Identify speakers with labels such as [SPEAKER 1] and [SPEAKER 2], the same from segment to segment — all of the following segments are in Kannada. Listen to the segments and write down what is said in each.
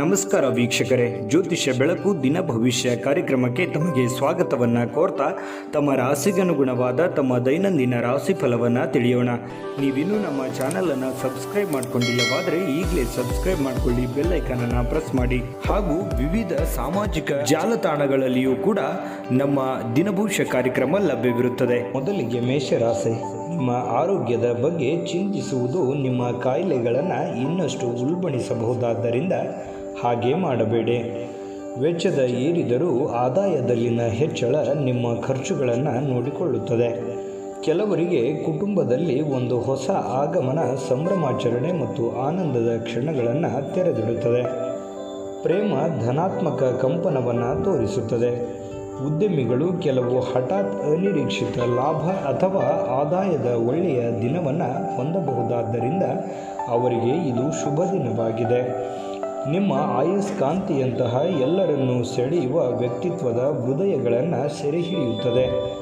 [SPEAKER 1] ನಮಸ್ಕಾರ ವೀಕ್ಷಕರೇ. ಜ್ಯೋತಿಷ್ಯ ಬೆಳಕು ದಿನ ಭವಿಷ್ಯ ಕಾರ್ಯಕ್ರಮಕ್ಕೆ ತಮಗೆ ಸ್ವಾಗತವನ್ನ ಕೋರ್ತಾ, ತಮ್ಮ ರಾಶಿಗನುಗುಣವಾದ ತಮ್ಮ ದೈನಂದಿನ ರಾಶಿ ಫಲವನ್ನ ತಿಳಿಯೋಣ. ನೀವಿನ್ನೂ ನಮ್ಮ ಚಾನಲನ್ನು ಸಬ್ಸ್ಕ್ರೈಬ್ ಮಾಡ್ಕೊಂಡಿಲ್ಲವಾದರೆ ಈಗಲೇ ಸಬ್ಸ್ಕ್ರೈಬ್ ಮಾಡ್ಕೊಳ್ಳಿ, ಬೆಲ್ ಅನ್ನ ಪ್ರೆಸ್ ಮಾಡಿ. ಹಾಗೂ ವಿವಿಧ ಸಾಮಾಜಿಕ ಜಾಲತಾಣಗಳಲ್ಲಿಯೂ ಕೂಡ ನಮ್ಮ ದಿನಭವಿಷ್ಯ ಕಾರ್ಯಕ್ರಮ ಲಭ್ಯವಿರುತ್ತದೆ. ಮೊದಲಿಗೆ ಮೇಷರಾಶಿ, ನಿಮ್ಮ ಆರೋಗ್ಯದ ಬಗ್ಗೆ ಚಿಂತಿಸುವುದು ನಿಮ್ಮ ಕಾಯಿಲೆಗಳನ್ನು ಇನ್ನಷ್ಟು ಉಲ್ಬಣಿಸಬಹುದಾದ್ದರಿಂದ ಹಾಗೆ ಮಾಡಬೇಡಿ. ವೆಚ್ಚದ ಏರಿದರೂ ಆದಾಯದಲ್ಲಿನ ಹೆಚ್ಚಳ ನಿಮ್ಮ ಖರ್ಚುಗಳನ್ನು ನೋಡಿಕೊಳ್ಳುತ್ತದೆ. ಕೆಲವರಿಗೆ ಕುಟುಂಬದಲ್ಲಿ ಒಂದು ಹೊಸ ಆಗಮನ, ಸಂಭ್ರಮಾಚರಣೆ ಮತ್ತು ಆನಂದದ ಕ್ಷಣಗಳನ್ನು ತೆರೆದಿಡುತ್ತದೆ. ಪ್ರೇಮ ಧನಾತ್ಮಕ ಕಂಪನವನ್ನು ತೋರಿಸುತ್ತದೆ. ಉದ್ಯಮಿಗಳು ಕೆಲವು ಹಠಾತ್ ಅನಿರೀಕ್ಷಿತ ಲಾಭ ಅಥವಾ ಆದಾಯದ ಒಳ್ಳೆಯ ದಿನವನ್ನು ಹೊಂದಬಹುದಾದ್ದರಿಂದ ಅವರಿಗೆ ಇದು ಶುಭ ದಿನವಾಗಿದೆ. ನಿಮ್ಮ ಆಯಸ್ಕಾಂತಿಯಂತಹ ಎಲ್ಲರನ್ನೂ ಸೆಳೆಯುವ ವ್ಯಕ್ತಿತ್ವದ ಹೃದಯಗಳನ್ನು ಸೆರೆಹಿಡಿಯುತ್ತದೆ.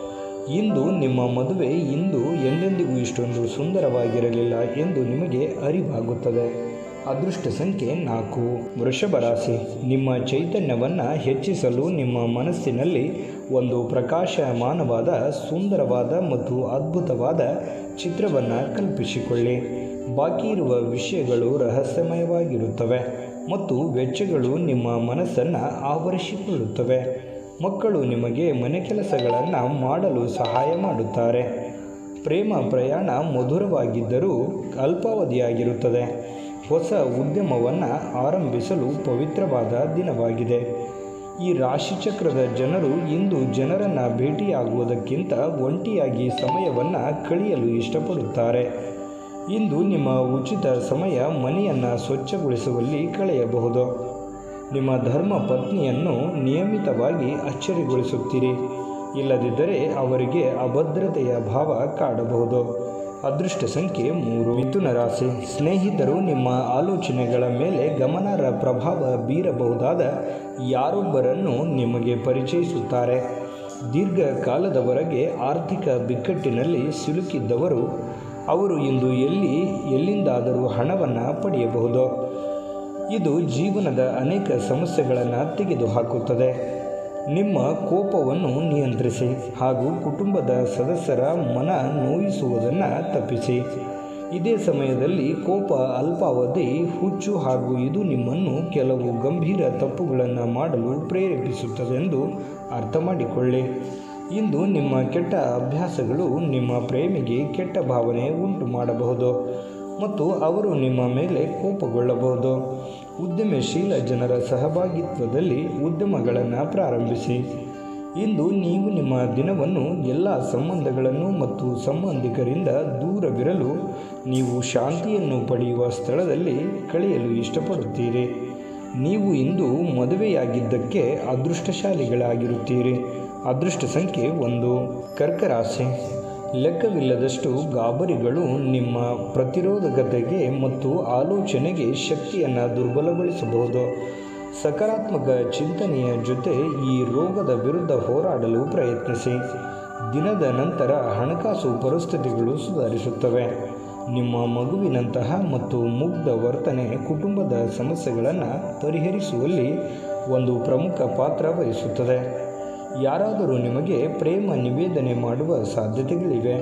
[SPEAKER 1] ಇಂದು ನಿಮ್ಮ ಮದುವೆ ಇಂದು ಎಂದೆಂದಿಗೂ ಇಷ್ಟೊಂದು ಸುಂದರವಾಗಿರಲಿಲ್ಲ ಎಂದು ನಿಮಗೆ ಅರಿವಾಗುತ್ತದೆ. ಅದೃಷ್ಟ ಸಂಖ್ಯೆ ನಾಲ್ಕು. ವೃಷಭ ರಾಶಿ. ನಿಮ್ಮ ಚೈತನ್ಯವನ್ನು ಹೆಚ್ಚಿಸಲು ನಿಮ್ಮ ಮನಸ್ಸಿನಲ್ಲಿ ಒಂದು ಪ್ರಕಾಶಮಾನವಾದ, ಸುಂದರವಾದ ಮತ್ತು ಅದ್ಭುತವಾದ ಚಿತ್ರವನ್ನು ಕಲ್ಪಿಸಿಕೊಳ್ಳಿ. ಬಾಕಿ ಇರುವ ವಿಷಯಗಳು ರಹಸ್ಯಮಯವಾಗಿರುತ್ತವೆ. ಮತ್ತು ವೆಚ್ಚಗಳು ನಿಮ್ಮ ಮನಸ್ಸನ್ನು ಆವರಿಸಿಕೊಳ್ಳುತ್ತವೆ. ಮಕ್ಕಳು ನಿಮಗೆ ಮನೆ ಕೆಲಸಗಳನ್ನು ಮಾಡಲು ಸಹಾಯ ಮಾಡುತ್ತಾರೆ. ಪ್ರೇಮ ಪ್ರಯಾಣ ಮಧುರವಾಗಿದ್ದರೂ ಅಲ್ಪಾವಧಿಯಾಗಿರುತ್ತದೆ. ಹೊಸ ಉದ್ಯಮವನ್ನು ಆರಂಭಿಸಲು ಪವಿತ್ರವಾದ ದಿನವಾಗಿದೆ. ಈ ರಾಶಿಚಕ್ರದ ಜನರು ಇಂದು ಜನರನ್ನು ಭೇಟಿಯಾಗುವುದಕ್ಕಿಂತ ಒಂಟಿಯಾಗಿ ಸಮಯವನ್ನು ಕಳೆಯಲು ಇಷ್ಟಪಡುತ್ತಾರೆ. ಇಂದು ನಿಮ್ಮ ಉಚಿತ ಸಮಯ ಮನೆಯನ್ನು ಸ್ವಚ್ಛಗೊಳಿಸುವಲ್ಲಿ ಕಳೆಯಬಹುದು. ನಿಮ್ಮ ಧರ್ಮ ಪತ್ನಿಯನ್ನು ನಿಯಮಿತವಾಗಿ ಅಚ್ಚರಿಗೊಳಿಸುತ್ತೀರಿ. ಇಲ್ಲದಿದ್ದರೆ ಅವರಿಗೆ ಅಭದ್ರತೆಯ ಭಾವ ಕಾಡಬಹುದು. ಅದೃಷ್ಟ ಸಂಖ್ಯೆ ಮೂರು. ಮಿಥುನ ರಾಶಿ. ಸ್ನೇಹಿತರು ನಿಮ್ಮ ಆಲೋಚನೆಗಳ ಮೇಲೆ ಗಮನಾರ್ಹ ಪ್ರಭಾವ ಬೀರಬಹುದಾದ ಯಾರೊಬ್ಬರನ್ನು ನಿಮಗೆ ಪರಿಚಯಿಸುತ್ತಾರೆ. ದೀರ್ಘಕಾಲದವರೆಗೆ ಆರ್ಥಿಕ ಬಿಕ್ಕಟ್ಟಿನಲ್ಲಿ ಸಿಲುಕಿದ್ದವರು ಅವರು ಇಂದು ಎಲ್ಲಿ, ಎಲ್ಲಿಂದಾದರೂ ಹಣವನ್ನು ಪಡೆಯಬಹುದು. ಇದು ಜೀವನದ ಅನೇಕ ಸಮಸ್ಯೆಗಳನ್ನು ತೆಗೆದುಹಾಕುತ್ತದೆ. ನಿಮ್ಮ ಕೋಪವನ್ನು ನಿಯಂತ್ರಿಸಿ ಹಾಗೂ ಕುಟುಂಬದ ಸದಸ್ಯರ ಮನ ನೋಯಿಸುವುದನ್ನು ತಪ್ಪಿಸಿ. ಇದೇ ಸಮಯದಲ್ಲಿ ಕೋಪ, ಅಲ್ಪಾವಧಿ, ಹುಚ್ಚು ಹಾಗೂ ಇದು ನಿಮ್ಮನ್ನು ಕೆಲವು ಗಂಭೀರ ತಪ್ಪುಗಳನ್ನು ಮಾಡಲು ಪ್ರೇರೇಪಿಸುತ್ತದೆಂದು ಅರ್ಥ ಮಾಡಿಕೊಳ್ಳಿ ಇಂದು ನಿಮ್ಮ ಕೆಟ್ಟ ಅಭ್ಯಾಸಗಳು ನಿಮ್ಮ ಪ್ರೇಮಿಗೆ ಕೆಟ್ಟ ಭಾವನೆ ಉಂಟು ಮಾಡಬಹುದು ಮತ್ತು ಅವರು ನಿಮ್ಮ ಮೇಲೆ ಕೋಪಗೊಳ್ಳಬಹುದು. ಉದ್ಯಮಶೀಲ ಜನರ ಸಹಭಾಗಿತ್ವದಲ್ಲಿ ಉದ್ಯಮಗಳನ್ನು ಪ್ರಾರಂಭಿಸಿ. ಇಂದು ನೀವು ನಿಮ್ಮ ದಿನವನ್ನು ಎಲ್ಲ ಸಂಬಂಧಗಳನ್ನು ಮತ್ತು ಸಂಬಂಧಿಕರಿಂದ ದೂರವಿರಲು ನೀವು ಶಾಂತಿಯನ್ನು ಪಡೆಯುವ ಸ್ಥಳದಲ್ಲಿ ಕಳೆಯಲು ಇಷ್ಟಪಡುತ್ತೀರಿ. ನೀವು ಇಂದು ಮದುವೆಯಾಗಿದ್ದಕ್ಕೆ ಅದೃಷ್ಟಶಾಲಿಗಳಾಗಿರುತ್ತೀರಿ. ಅದೃಷ್ಟ ಸಂಖ್ಯೆ ಒಂದು. ಕರ್ಕರಾಸೆ. ಲೆಕ್ಕವಿಲ್ಲದಷ್ಟು ಗಾಬರಿಗಳು ನಿಮ್ಮ ಪ್ರತಿರೋಧಕತೆಗೆ ಮತ್ತು ಆಲೋಚನೆಗೆ ಶಕ್ತಿಯನ್ನು ದುರ್ಬಲಗೊಳಿಸಬಹುದು. ಸಕಾರಾತ್ಮಕ ಚಿಂತನೆಯ ಜೊತೆ ಈ ರೋಗದ ವಿರುದ್ಧ ಹೋರಾಡಲು ಪ್ರಯತ್ನಿಸಿ. ದಿನದ ನಂತರ ಹಣಕಾಸು ಪರಿಸ್ಥಿತಿಗಳು ಸುಧಾರಿಸುತ್ತವೆ. ನಿಮ್ಮ ಮಗುವಿನಂತಹ ಮತ್ತು ಮುಗ್ಧ ವರ್ತನೆ ಕುಟುಂಬದ ಸಮಸ್ಯೆಗಳನ್ನು ಪರಿಹರಿಸುವಲ್ಲಿ ಒಂದು ಪ್ರಮುಖ ಪಾತ್ರ ವಹಿಸುತ್ತದೆ. ಯಾರಾದರೂ ನಿಮಗೆ ಪ್ರೇಮ ನಿವೇದನೆ ಮಾಡುವ ಸಾಧ್ಯತೆಗಳಿವೆ.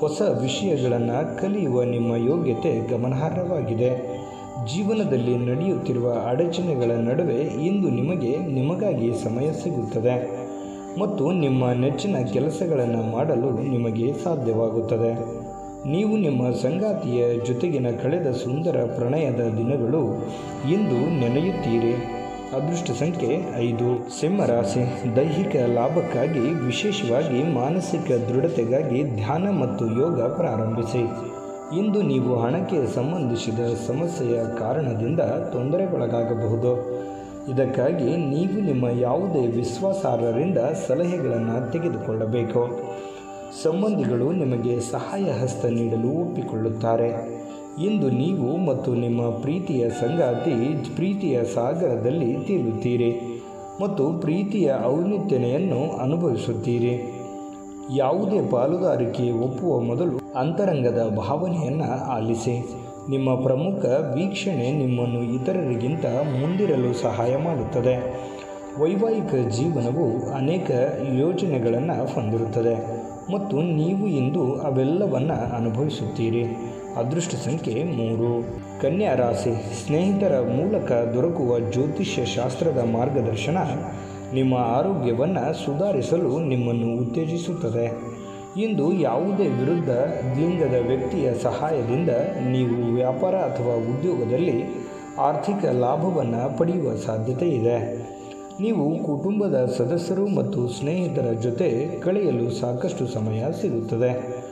[SPEAKER 1] ಹೊಸ ವಿಷಯಗಳನ್ನು ಕಲಿಯುವ ನಿಮ್ಮ ಯೋಗ್ಯತೆ ಗಮನಾರ್ಹವಾಗಿದೆ. ಜೀವನದಲ್ಲಿ ನಡೆಯುತ್ತಿರುವ ಅಡಚಣೆಗಳ ನಡುವೆ ಇಂದು ನಿಮಗೆ ನಿಮಗಾಗಿ ಸಮಯ ಸಿಗುತ್ತದೆ ಮತ್ತು ನಿಮ್ಮ ನೆಚ್ಚಿನ ಕೆಲಸಗಳನ್ನು ಮಾಡಲು ನಿಮಗೆ ಸಾಧ್ಯವಾಗುತ್ತದೆ. ನೀವು ನಿಮ್ಮ ಸಂಗಾತಿಯ ಜೊತೆಗಿನ ಕಳೆದ ಸುಂದರ ಪ್ರಣಯದ ದಿನಗಳು ಇಂದು ನೆನೆಯುತ್ತೀರಿ. ಅದೃಷ್ಟ ಸಂಖ್ಯೆ ಐದು. ಸಿಂಹರಾಶಿ ದೈಹಿಕ ಲಾಭಕ್ಕಾಗಿ, ವಿಶೇಷವಾಗಿ ಮಾನಸಿಕ ದೃಢತೆಗಾಗಿ ಧ್ಯಾನ ಮತ್ತು ಯೋಗ ಪ್ರಾರಂಭಿಸಿ. ಇಂದು ನೀವು ಹಣಕ್ಕೆ ಸಂಬಂಧಿಸಿದ ಸಮಸ್ಯೆಯ ಕಾರಣದಿಂದ ತೊಂದರೆಗೊಳಗಾಗಬಹುದು. ಇದಕ್ಕಾಗಿ ನೀವು ನಿಮ್ಮ ಯಾವುದೇ ವಿಶ್ವಾಸಾರ್ಹರಿಂದ ಸಲಹೆಗಳನ್ನು ತೆಗೆದುಕೊಳ್ಳಬೇಕು. ಸಂಬಂಧಿಗಳು ನಿಮಗೆ ಸಹಾಯ ಹಸ್ತ ನೀಡಲು ಒಪ್ಪಿಕೊಳ್ಳುತ್ತಾರೆ. ಇಂದು ನೀವು ಮತ್ತು ನಿಮ್ಮ ಪ್ರೀತಿಯ ಸಂಗಾತಿ ಪ್ರೀತಿಯ ಸಾಗರದಲ್ಲಿ ತೇಲುತ್ತೀರಿ ಮತ್ತು ಪ್ರೀತಿಯ ಔನ್ನತ್ಯನೆಯನ್ನು ಅನುಭವಿಸುತ್ತೀರಿ. ಯಾವುದೇ ಪಾಲುದಾರಿಕೆ ಒಪ್ಪುವ ಮೊದಲು ಅಂತರಂಗದ ಭಾವನೆಯನ್ನು ಆಲಿಸಿ. ನಿಮ್ಮ ಪ್ರಮುಖ ವೀಕ್ಷಣೆ ನಿಮ್ಮನ್ನು ಇತರರಿಗಿಂತ ಮುಂದಿರಲು ಸಹಾಯ ಮಾಡುತ್ತದೆ. ವೈವಾಹಿಕ ಜೀವನವು ಅನೇಕ ಯೋಜನೆಗಳನ್ನು ಹೊಂದಿರುತ್ತದೆ. ಮತ್ತು ನೀವು ಇಂದು ಅವೆಲ್ಲವನ್ನು ಅನುಭವಿಸುತ್ತೀರಿ. ಅದೃಷ್ಟ ಸಂಖ್ಯೆ ಮೂರು. ಕನ್ಯಾ ರಾಶಿ, ಸ್ನೇಹಿತರ ಮೂಲಕ ದೊರಕುವ ಜ್ಯೋತಿಷ್ಯ ಶಾಸ್ತ್ರದ ಮಾರ್ಗದರ್ಶನ ನಿಮ್ಮ ಆರೋಗ್ಯವನ್ನು ಸುಧಾರಿಸಲು ನಿಮ್ಮನ್ನು ಉತ್ತೇಜಿಸುತ್ತದೆ. ಇಂದು ಯಾವುದೇ ವಿರುದ್ಧ ಲಿಂಗದ ವ್ಯಕ್ತಿಯ ಸಹಾಯದಿಂದ ನೀವು ವ್ಯಾಪಾರ ಅಥವಾ ಉದ್ಯೋಗದಲ್ಲಿ ಆರ್ಥಿಕ ಲಾಭವನ್ನು ಪಡೆಯುವ ಸಾಧ್ಯತೆ ಇದೆ. ನೀವು ಕುಟುಂಬದ ಸದಸ್ಯರು ಮತ್ತು ಸ್ನೇಹಿತರ ಜೊತೆ ಕಳೆಯಲು ಸಾಕಷ್ಟು ಸಮಯ ಸಿಗುತ್ತದೆ.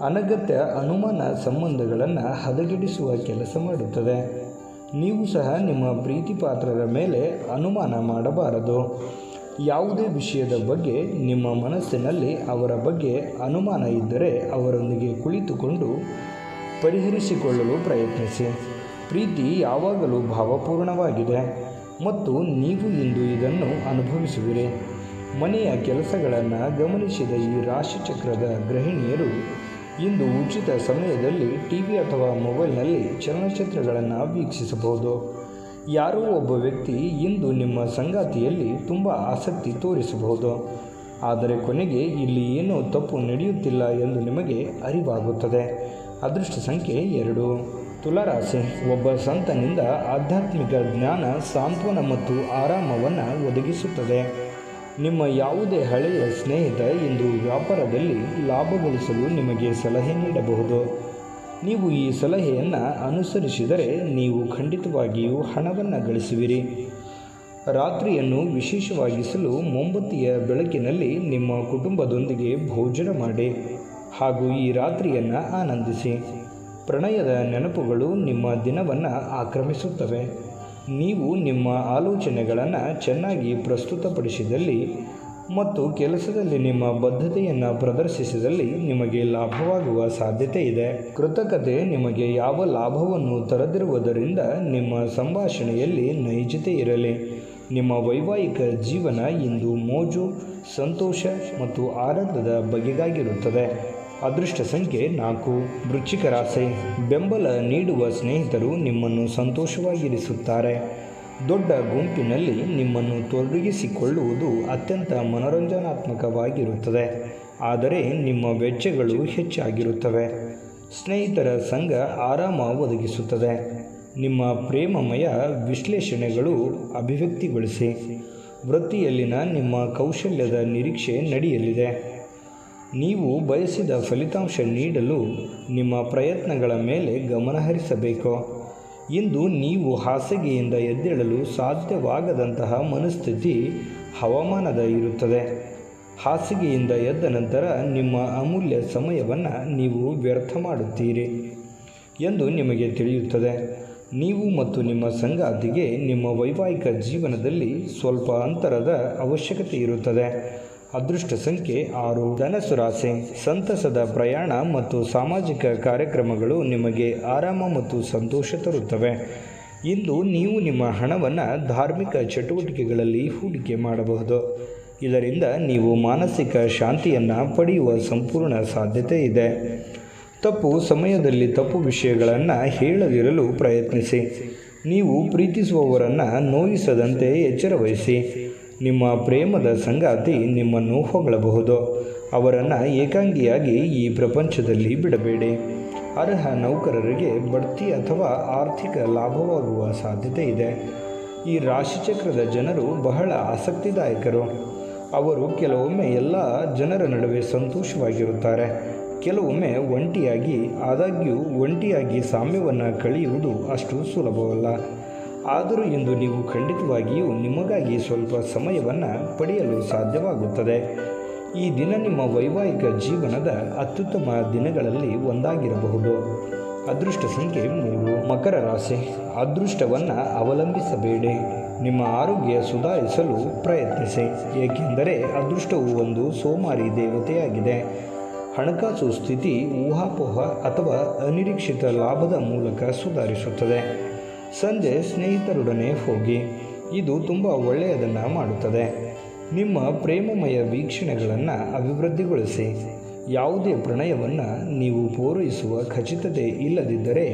[SPEAKER 1] ಅನಗತ್ಯ ಅನುಮಾನ ಸಂಬಂಧಗಳನ್ನು ಹದಗೆಡಿಸುವ ಕೆಲಸ ಮಾಡುತ್ತದೆ. ನೀವು ಸಹ ನಿಮ್ಮ ಪ್ರೀತಿ ಪಾತ್ರರ ಮೇಲೆ ಅನುಮಾನ ಮಾಡಬಾರದು. ಯಾವುದೇ ವಿಷಯದ ಬಗ್ಗೆ ನಿಮ್ಮ ಮನಸ್ಸಿನಲ್ಲಿ ಅವರ ಬಗ್ಗೆ ಅನುಮಾನ ಇದ್ದರೆ ಅವರೊಂದಿಗೆ ಕುಳಿತುಕೊಂಡು ಪರಿಹರಿಸಿಕೊಳ್ಳಲು ಪ್ರಯತ್ನಿಸಿ. ಪ್ರೀತಿ ಯಾವಾಗಲೂ ಭಾವಪೂರ್ಣವಾಗಿದೆ. ಮತ್ತು ನೀವು ಇಂದು ಇದನ್ನು ಅನುಭವಿಸುವಿರಿ. ಮನೆಯ ಕೆಲಸಗಳನ್ನು ಗಮನಿಸಿದ ಈ ರಾಶಿಚಕ್ರದ ಗೃಹಿಣಿಯರು, ಇಂದು ಉಚಿತ ಸಮಯದಲ್ಲಿ ಟಿ ವಿ ಅಥವಾ ಮೊಬೈಲ್ನಲ್ಲಿ ಚಲನಚಿತ್ರಗಳನ್ನು ವೀಕ್ಷಿಸಬಹುದು. ಯಾರೋ ಒಬ್ಬ ವ್ಯಕ್ತಿ ಇಂದು ನಿಮ್ಮ ಸಂಗಾತಿಯಲ್ಲಿ ತುಂಬ ಆಸಕ್ತಿ ತೋರಿಸಬಹುದು. ಆದರೆ ಕೊನೆಗೆ ಇಲ್ಲಿ ಏನೋ ತಪ್ಪು ನಡೆಯುತ್ತಿಲ್ಲ ಎಂದು ನಿಮಗೆ ಅರಿವಾಗುತ್ತದೆ. ಅದೃಷ್ಟ ಸಂಖ್ಯೆ ಎರಡು. ತುಲಾರಾಶಿ, ಒಬ್ಬ ಸಂತನಿಂದ ಆಧ್ಯಾತ್ಮಿಕ ಜ್ಞಾನ, ಸಾಂತ್ವನ ಮತ್ತು ಆರಾಮವನ್ನು ಒದಗಿಸುತ್ತದೆ. ನಿಮ್ಮ ಯಾವುದೇ ಹಳೆಯ ಸ್ನೇಹಿತ ಇಂದು ವ್ಯಾಪಾರದಲ್ಲಿ ಲಾಭ ಗಳಿಸಲು ನಿಮಗೆ ಸಲಹೆ ನೀಡಬಹುದು. ನೀವು ಈ ಸಲಹೆಯನ್ನು ಅನುಸರಿಸಿದರೆ ನೀವು ಖಂಡಿತವಾಗಿಯೂ ಹಣವನ್ನು ಗಳಿಸುವಿರಿ. ರಾತ್ರಿಯನ್ನು ವಿಶೇಷವಾಗಿಸಲು ಮೊಂಬತ್ತಿಯ ಬೆಳಕಿನಲ್ಲಿ ನಿಮ್ಮ ಕುಟುಂಬದೊಂದಿಗೆ ಭೋಜನ ಮಾಡಿ ಹಾಗೂ ಈ ರಾತ್ರಿಯನ್ನು ಆನಂದಿಸಿ. ಪ್ರಣಯದ ನೆನಪುಗಳು ನಿಮ್ಮ ದಿನವನ್ನು ಆಕ್ರಮಿಸುತ್ತವೆ. ನೀವು ನಿಮ್ಮ ಆಲೋಚನೆಗಳನ್ನು ಚೆನ್ನಾಗಿ ಪ್ರಸ್ತುತಪಡಿಸಿದಲ್ಲಿ ಮತ್ತು ಕೆಲಸದಲ್ಲಿ ನಿಮ್ಮ ಬದ್ಧತೆಯನ್ನು ಪ್ರದರ್ಶಿಸಿದಲ್ಲಿ ನಿಮಗೆ ಲಾಭವಾಗುವ ಸಾಧ್ಯತೆ ಇದೆ. ಕೃತಕತೆ ನಿಮಗೆ ಯಾವ ಲಾಭವನ್ನು ತರದಿರುವುದರಿಂದ ನಿಮ್ಮ ಸಂಭಾಷಣೆಯಲ್ಲಿ ನೈಜತೆ ಇರಲಿ. ನಿಮ್ಮ ವೈವಾಹಿಕ ಜೀವನ ಇಂದು ಮೋಜು, ಸಂತೋಷ ಮತ್ತು ಆನಂದದ ಬಗೆಗಾಗಿರುತ್ತದೆ. ಅದೃಷ್ಟ ಸಂಖ್ಯೆ ನಾಲ್ಕು. ವೃಶ್ಚಿಕ ರಾಶಿ ಬೆಂಬಲ ನೀಡುವ ಸ್ನೇಹಿತರು ನಿಮ್ಮನ್ನು ಸಂತೋಷವಾಗಿರಿಸುತ್ತಾರೆ. ದೊಡ್ಡ ಗುಂಪಿನಲ್ಲಿ ನಿಮ್ಮನ್ನು ತೊಡಗಿಸಿಕೊಳ್ಳುವುದು ಅತ್ಯಂತ ಮನೋರಂಜನಾತ್ಮಕವಾಗಿರುತ್ತದೆ. ಆದರೆ ನಿಮ್ಮ ವೆಚ್ಚಗಳು ಹೆಚ್ಚಾಗಿರುತ್ತವೆ. ಸ್ನೇಹಿತರ ಸಂಘ ಆರಾಮ ಒದಗಿಸುತ್ತದೆ. ನಿಮ್ಮ ಪ್ರೇಮಮಯ ವಿಶ್ಲೇಷಣೆಗಳು ಅಭಿವ್ಯಕ್ತಿಗೊಳಿಸಿ. ವೃತ್ತಿಯಲ್ಲಿನ ನಿಮ್ಮ ಕೌಶಲ್ಯದ ನಿರೀಕ್ಷೆ ನಡೆಯಲಿದೆ. ನೀವು ಬಯಸಿದ ಫಲಿತಾಂಶ ನೀಡಲು ನಿಮ್ಮ ಪ್ರಯತ್ನಗಳ ಮೇಲೆ ಗಮನಹರಿಸಬೇಕು ಇಂದು ನೀವು ಹಾಸಿಗೆಯಿಂದ ಎದ್ದೇಳಲು ಸಾಧ್ಯವಾಗದಂತಹ ಮನಸ್ಥಿತಿ ಹವಾಮಾನದ ಇರುತ್ತದೆ. ಹಾಸಿಗೆಯಿಂದ ಎದ್ದ ನಂತರ ನಿಮ್ಮ ಅಮೂಲ್ಯ ಸಮಯವನ್ನು ನೀವು ವ್ಯರ್ಥ ಮಾಡುತ್ತೀರಿ ಎಂದು ನಿಮಗೆ ತಿಳಿಯುತ್ತದೆ. ನೀವು ಮತ್ತು ನಿಮ್ಮ ಸಂಗಾತಿಗೆ ನಿಮ್ಮ ವೈವಾಹಿಕ ಜೀವನದಲ್ಲಿ ಸ್ವಲ್ಪ ಅಂತರದ ಅವಶ್ಯಕತೆ ಇರುತ್ತದೆ. ಅದೃಷ್ಟ ಸಂಖ್ಯೆ ಆರು. ಧನಸು ರಾಶಿ ಸಂತಸದ ಪ್ರಯಾಣ ಮತ್ತು ಸಾಮಾಜಿಕ ಕಾರ್ಯಕ್ರಮಗಳು ನಿಮಗೆ ಆರಾಮ ಮತ್ತು ಸಂತೋಷ ತರುತ್ತವೆ. ಇಂದು ನೀವು ನಿಮ್ಮ ಹಣವನ್ನು ಧಾರ್ಮಿಕ ಚಟುವಟಿಕೆಗಳಲ್ಲಿ ಹೂಡಿಕೆ ಮಾಡಬಹುದು. ಇದರಿಂದ ನೀವು ಮಾನಸಿಕ ಶಾಂತಿಯನ್ನು ಪಡೆಯುವ ಸಂಪೂರ್ಣ ಸಾಧ್ಯತೆ ಇದೆ. ತಪ್ಪು ಸಮಯದಲ್ಲಿ ತಪ್ಪು ವಿಷಯಗಳನ್ನು ಹೇಳದಿರಲು ಪ್ರಯತ್ನಿಸಿ. ನೀವು ಪ್ರೀತಿಸುವವರನ್ನು ನೋಯಿಸದಂತೆ ಎಚ್ಚರವಹಿಸಿ. ನಿಮ್ಮ ಪ್ರೇಮದ ಸಂಗಾತಿ ನಿಮ್ಮನ್ನು ಹೊಗಳಬಹುದು. ಅವರನ್ನು ಏಕಾಂಗಿಯಾಗಿ ಈ ಪ್ರಪಂಚದಲ್ಲಿ ಬಿಡಬೇಡಿ. ಅರ್ಹ ನೌಕರರಿಗೆ ಬಡ್ತಿ ಅಥವಾ ಆರ್ಥಿಕ ಲಾಭವಾಗುವ ಸಾಧ್ಯತೆ ಇದೆ. ಈ ರಾಶಿಚಕ್ರದ ಜನರು ಬಹಳ ಆಸಕ್ತಿದಾಯಕರು. ಅವರು ಕೆಲವೊಮ್ಮೆ ಎಲ್ಲ ಜನರ ನಡುವೆ ಸಂತೋಷವಾಗಿರುತ್ತಾರೆ. ಕೆಲವೊಮ್ಮೆ ಒಂಟಿಯಾಗಿ, ಆದಾಗ್ಯೂ ಒಂಟಿಯಾಗಿ ಸಾಮ್ಯವನ್ನು ಕಳೆಯುವುದು ಅಷ್ಟು ಸುಲಭವಲ್ಲ. ಆದರೂ ಇಂದು ನೀವು ಖಂಡಿತವಾಗಿಯೂ ನಿಮಗಾಗಿ ಸ್ವಲ್ಪ ಸಮಯವನ್ನು ಪಡೆಯಲು ಸಾಧ್ಯವಾಗುತ್ತದೆ. ಈ ದಿನ ನಿಮ್ಮ ವೈವಾಹಿಕ ಜೀವನದ ಅತ್ಯುತ್ತಮ ದಿನಗಳಲ್ಲಿ ಒಂದಾಗಿರಬಹುದು. ಅದೃಷ್ಟ ಸಂಖ್ಯೆ ಮೂರು. ಮಕರ ರಾಶಿ. ಅದೃಷ್ಟವನ್ನು ಅವಲಂಬಿಸಬೇಡಿ. ನಿಮ್ಮ ಆರೋಗ್ಯ ಸುಧಾರಿಸಲು ಪ್ರಯತ್ನಿಸಿ. ಏಕೆಂದರೆ ಅದೃಷ್ಟವು ಒಂದು ಸೋಮಾರಿ ದೇವತೆಯಾಗಿದೆ. ಹಣಕಾಸು ಸ್ಥಿತಿ ಊಹಾಪೋಹ ಅಥವಾ ಅನಿರೀಕ್ಷಿತ ಲಾಭದ ಮೂಲಕ ಸುಧಾರಿಸುತ್ತದೆ. ಸಂಜೆ ಸ್ನೇಹಿತರೊಡನೆ ಹೋಗಿ, ಇದು ತುಂಬ ಒಳ್ಳೆಯದನ್ನು ಮಾಡುತ್ತದೆ. ನಿಮ್ಮ ಪ್ರೇಮಮಯ ವೀಕ್ಷಣೆಗಳನ್ನು ಅಭಿವೃದ್ಧಿಗೊಳಿಸಿ. ಯಾವುದೇ ಪ್ರಣಯವನ್ನು ನೀವು ಪೂರೈಸುವ ಖಚಿತತೆ ಇಲ್ಲದಿದ್ದರೆ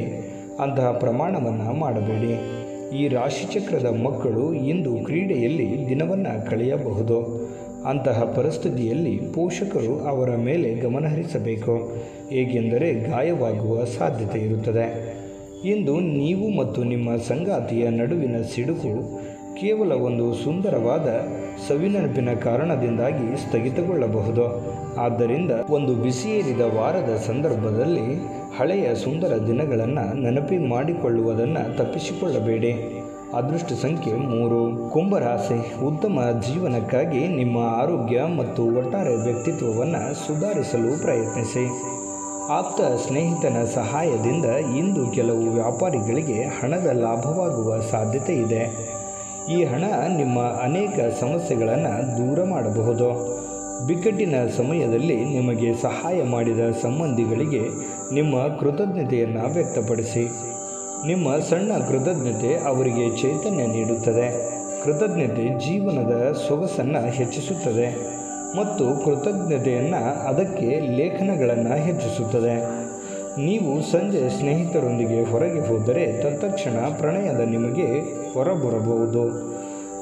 [SPEAKER 1] ಅಂತಹ ಪ್ರಮಾಣವನ್ನು ಮಾಡಬೇಡಿ. ಈ ರಾಶಿಚಕ್ರದ ಮಕ್ಕಳು ಇಂದು ಕ್ರೀಡೆಯಲ್ಲಿ ದಿನವನ್ನು ಕಳೆಯಬಹುದು. ಅಂತಹ ಪರಿಸ್ಥಿತಿಯಲ್ಲಿ ಪೋಷಕರು ಅವರ ಮೇಲೆ ಗಮನಹರಿಸಬೇಕು. ಏಕೆಂದರೆ ಗಾಯವಾಗುವ ಸಾಧ್ಯತೆ ಇರುತ್ತದೆ. ಇಂದು ನೀವು ಮತ್ತು ನಿಮ್ಮ ಸಂಗಾತಿಯ ನಡುವಿನ ಸಿಡುಕು ಕೇವಲ ಒಂದು ಸುಂದರವಾದ ಸವಿನೆನಪಿನ ಕಾರಣದಿಂದಾಗಿ ಸ್ಥಗಿತಗೊಳ್ಳಬಹುದು. ಆದ್ದರಿಂದ ಒಂದು ಬಿಸಿಯೇರಿದ ವಾರದ ಸಂದರ್ಭದಲ್ಲಿ ಹಳೆಯ ಸುಂದರ ದಿನಗಳನ್ನು ನೆನಪಿ ಮಾಡಿಕೊಳ್ಳುವುದನ್ನು ತಪ್ಪಿಸಿಕೊಳ್ಳಬೇಡಿ. ಅದೃಷ್ಟ ಸಂಖ್ಯೆ ಮೂರು. ಕುಂಭರಾಶಿ ಉತ್ತಮ ಜೀವನಕ್ಕಾಗಿ ನಿಮ್ಮ ಆರೋಗ್ಯ ಮತ್ತು ಒಟ್ಟಾರೆ ವ್ಯಕ್ತಿತ್ವವನ್ನು ಸುಧಾರಿಸಲು ಪ್ರಯತ್ನಿಸಿ. ಆಪ್ತ ಸ್ನೇಹಿತನ ಸಹಾಯದಿಂದ ಇಂದು ಕೆಲವು ವ್ಯಾಪಾರಿಗಳಿಗೆ ಹಣದ ಲಾಭವಾಗುವ ಸಾಧ್ಯತೆ ಇದೆ. ಈ ಹಣ ನಿಮ್ಮ ಅನೇಕ ಸಮಸ್ಯೆಗಳನ್ನು ದೂರ ಮಾಡಬಹುದು. ಬಿಕ್ಕಟ್ಟಿನ ಸಮಯದಲ್ಲಿ ನಿಮಗೆ ಸಹಾಯ ಮಾಡಿದ ಸಂಬಂಧಿಗಳಿಗೆ ನಿಮ್ಮ ಕೃತಜ್ಞತೆಯನ್ನು ವ್ಯಕ್ತಪಡಿಸಿ. ನಿಮ್ಮ ಸಣ್ಣ ಕೃತಜ್ಞತೆ ಅವರಿಗೆ ಚೈತನ್ಯ ನೀಡುತ್ತದೆ. ಕೃತಜ್ಞತೆ ಜೀವನದ ಸೊಗಸನ್ನು ಹೆಚ್ಚಿಸುತ್ತದೆ. ಮತ್ತು ಕೃತಜ್ಞತೆಯನ್ನು ಅದಕ್ಕೆ ಲೇಖನಗಳನ್ನು ಹೆಚ್ಚಿಸುತ್ತದೆ. ನೀವು ಸಂಜೆ ಸ್ನೇಹಿತರೊಂದಿಗೆ ಹೊರಗೆ ಹೋದರೆ ತತ್ಕ್ಷಣ ಪ್ರಣಯದ ನಿಮಗೆ ಹೊರಬರಬಹುದು.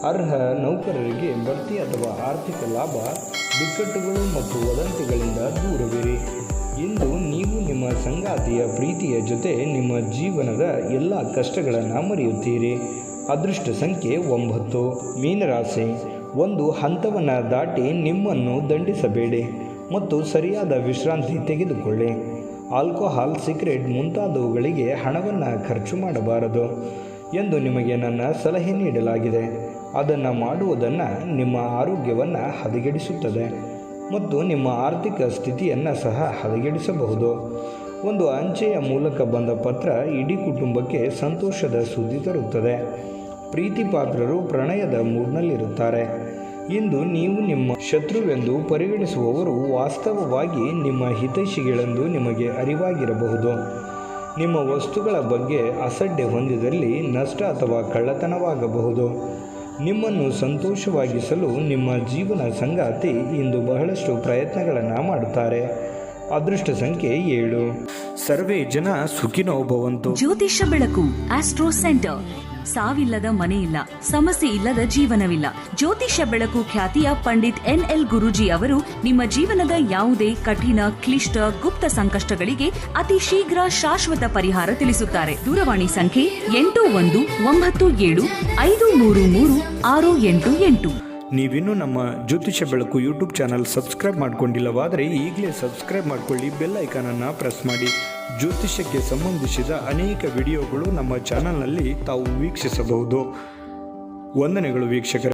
[SPEAKER 1] ಅರ್ಹ ನೌಕರರಿಗೆ ಬಡ್ತಿ ಅಥವಾ ಆರ್ಥಿಕ ಲಾಭ, ಬಿಕ್ಕಟ್ಟುಗಳು ಮತ್ತು ವದಂತಿಗಳಿಂದ ದೂರವಿರಿ. ಇಂದು ನೀವು ನಿಮ್ಮ ಸಂಗಾತಿಯ ಪ್ರೀತಿಯ ಜೊತೆ ನಿಮ್ಮ ಜೀವನದ ಎಲ್ಲ ಕಷ್ಟಗಳನ್ನು ಮರೆಯುತ್ತೀರಿ. ಅದೃಷ್ಟ ಸಂಖ್ಯೆ ಒಂಬತ್ತು. ಮೀನರಾಶಿ. ಒಂದು ಹಂತವನ್ನು ದಾಟಿ ನಿಮ್ಮನ್ನು ದಂಡಿಸಬೇಡಿ ಮತ್ತು ಸರಿಯಾದ ವಿಶ್ರಾಂತಿ ತೆಗೆದುಕೊಳ್ಳಿ. ಆಲ್ಕೋಹಾಲ್ ಸಿಗರೆಟ್ ಮುಂತಾದವುಗಳಿಗೆ ಹಣವನ್ನು ಖರ್ಚು ಮಾಡಬಾರದು ಎಂದು ನಿಮಗೆ ನನ್ನ ಸಲಹೆ ನೀಡಲಾಗಿದೆ. ಅದನ್ನು ಮಾಡುವುದನ್ನು ನಿಮ್ಮ ಆರೋಗ್ಯವನ್ನು ಹದಗೆಡಿಸುತ್ತದೆ ಮತ್ತು ನಿಮ್ಮ ಆರ್ಥಿಕ ಸ್ಥಿತಿಯನ್ನು ಸಹ ಹದಗೆಡಿಸಬಹುದು. ಒಂದು ಅಂಚೆಯ ಮೂಲಕ ಬಂದ ಪತ್ರ ಇಡೀ ಕುಟುಂಬಕ್ಕೆ ಸಂತೋಷದ ಸುದ್ದಿ ತರುತ್ತದೆ. ಪ್ರೀತಿ ಪಾತ್ರರು ಪ್ರಣಯದ ಮೂಡ್ನಲ್ಲಿರುತ್ತಾರೆ. ಇಂದು ನೀವು ನಿಮ್ಮ ಶತ್ರುವೆಂದು ಪರಿಗಣಿಸುವವರು ವಾಸ್ತವವಾಗಿ ನಿಮ್ಮ ಹಿತೈಷಿಗಳೆಂದು ನಿಮಗೆ ಅರಿವಾಗಿರಬಹುದು. ನಿಮ್ಮ ವಸ್ತುಗಳ ಬಗ್ಗೆ ಅಸಡ್ಡೆ ಹೊಂದಿದಲ್ಲಿ ನಷ್ಟ ಅಥವಾ ಕಳ್ಳತನವಾಗಬಹುದು. ನಿಮ್ಮನ್ನು ಸಂತೋಷವಾಗಿಸಲು ನಿಮ್ಮ ಜೀವನ ಸಂಗಾತಿ ಇಂದು ಬಹಳಷ್ಟು ಪ್ರಯತ್ನಗಳನ್ನು ಮಾಡುತ್ತಾರೆ. ಅದೃಷ್ಟ ಸಂಖ್ಯೆ ಏಳು. ಸರ್ವೇ ಜನ ಸುಖಿನೋ ಭವಂತು.
[SPEAKER 2] ಜ್ಯೋತಿಷ್ಯ ಬೆಳಕು ಆಸ್ಟ್ರೋ ಸೆಂಟರ್ ಸಾವಿಲ್ಲದ ಮನೆಯಿಲ್ಲ, ಸಮಸ್ಯೆ ಇಲ್ಲದ ಜೀವನವಿಲ್ಲ. ಜ್ಯೋತಿಷ್ಯ ಬೆಳಕು ಖ್ಯಾತಿಯ ಪಂಡಿತ್ ಎನ್ ಎಲ್ ಗುರುಜಿ ಅವರು ನಿಮ್ಮ ಜೀವನದ ಯಾವುದೇ ಕಠಿಣ, ಕ್ಲಿಷ್ಟ, ಗುಪ್ತ ಸಂಕಷ್ಟಗಳಿಗೆ ಅತಿ ಶೀಘ್ರ ಶಾಶ್ವತ ಪರಿಹಾರ ತಿಳಿಸುತ್ತಾರೆ. ದೂರವಾಣಿ ಸಂಖ್ಯೆ ಎಂಟು ಒಂದು ಒಂಬತ್ತು ಏಳು ಐದು ಮೂರು ಮೂರು ಆರು ಎಂಟು ಎಂಟು.
[SPEAKER 1] ನೀವಿನ್ನೂ ನಮ್ಮ ಜ್ಯೋತಿಷ ಬೆಳಕು ಯೂಟ್ಯೂಬ್ ಚಾನಲ್ ಸಬ್ಸ್ಕ್ರೈಬ್ ಮಾಡ್ಕೊಂಡಿಲ್ಲವಾದರೆ ಈಗಲೇ ಸಬ್ಸ್ಕ್ರೈಬ್ ಮಾಡ್ಕೊಳ್ಳಿ, ಬೆಲ್ ಐಕಾನನ್ನು ಪ್ರೆಸ್ ಮಾಡಿ. ಜ್ಯೋತಿಷ್ಯಕ್ಕೆ ಸಂಬಂಧಿಸಿದ ಅನೇಕ ವಿಡಿಯೋಗಳು ನಮ್ಮ ಚಾನಲ್ನಲ್ಲಿ ತಾವು ವೀಕ್ಷಿಸಬಹುದು. ವಂದನೆಗಳು ವೀಕ್ಷಕರೇ.